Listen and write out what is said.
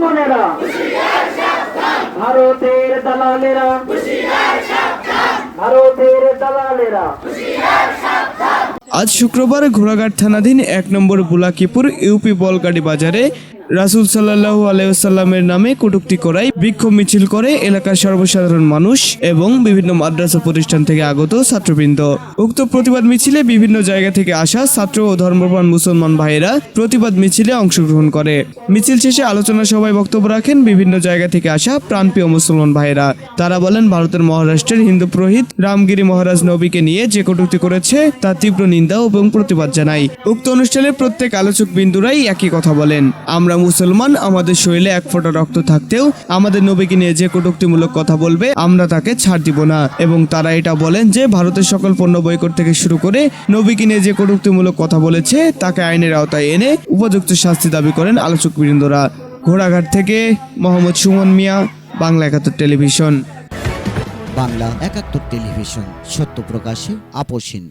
বোনেরা ভারতের দালালেরা ভারতের দালালেরা। আজ শুক্রবার ঘোড়াঘাট থানাধীন এক নম্বর বুলাকিপুর ইউপি বলগাড়ি বাজারে রাসুল সাল্লাহু আলাইসাল্লামের নামে কটুক্তি করায় বিক্ষোভ মিছিল করে এলাকার সর্বসাধারণ মানুষ এবং বিভিন্ন মাদ্রাসা প্রতিষ্ঠান থেকে আগত ছাত্রবৃন্দ। উক্ত প্রতিবাদ মিছিলে বিভিন্ন জায়গা থেকে আসা ছাত্র ও ধর্মপ্রাণ মুসলমান ভাইয়েরা প্রতিবাদ মিছিলে অংশগ্রহণ করে। মিছিল শেষে আলোচনা সভায় বক্তব্য রাখেন বিভিন্ন জায়গা থেকে আসা প্রাণপ্রিয় মুসলমান ভাইয়েরা। তারা বলেন, ভারতের মহারাষ্ট্রের হিন্দু পুরোহিত রামগিরি মহারাজ নবীকে নিয়ে যে কটূক্তি করেছে, তার তীব্র নিন্দা এবং প্রতিবাদ জানাই উক্ত অনুষ্ঠানে প্রত্যেক আলোচক বিন্দুরাই একই কথা বলেন। আমরা মুসলমান, আমাদের শরীরে এক ফোঁটা রক্ত থাকতেও আমাদের নবীকে নিয়ে যে কটূক্তিমূলক কথা বলবে, আমরা তাকে ছাড় দিব না। এবং তারা এটা বলেন যে, ভারতের সকল পণ্য বৈকট থেকে শুরু করে নবীকে নিয়ে যে কটূক্তিমূলক কথা বলেছে, তাকে আইনের আওতায় এনে উপযুক্ত শাস্তি দাবি করেন আলোচক বৃন্দরা ঘোড়াঘাট থেকে মোহাম্মদ সুমন মিয়া, বাংলা একাত্তর টেলিভিশন। বাংলা একাত্তর টেলিভিশন, সত্য প্রকাশে আপোষহীন